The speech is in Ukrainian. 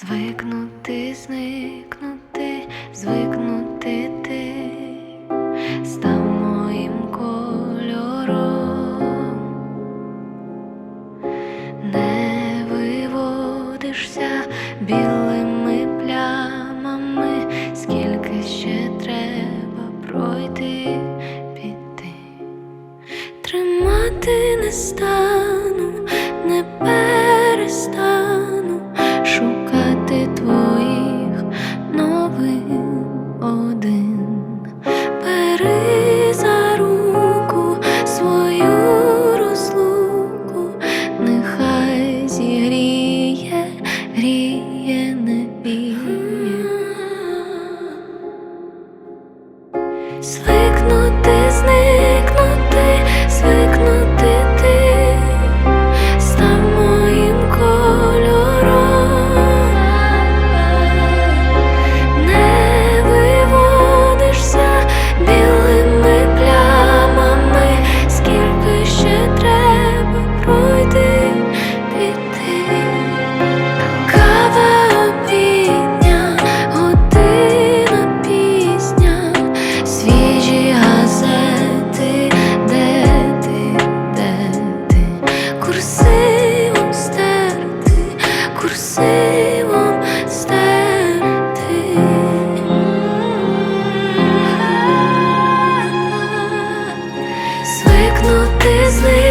Звикнути, зникнути, звикнути ти. Став моїм кольором, не виводишся білими плямами, скільки ще треба пройти піти, тримати не став. звикнути. курсивом стерти, курсивом стерти. Звикнути з ним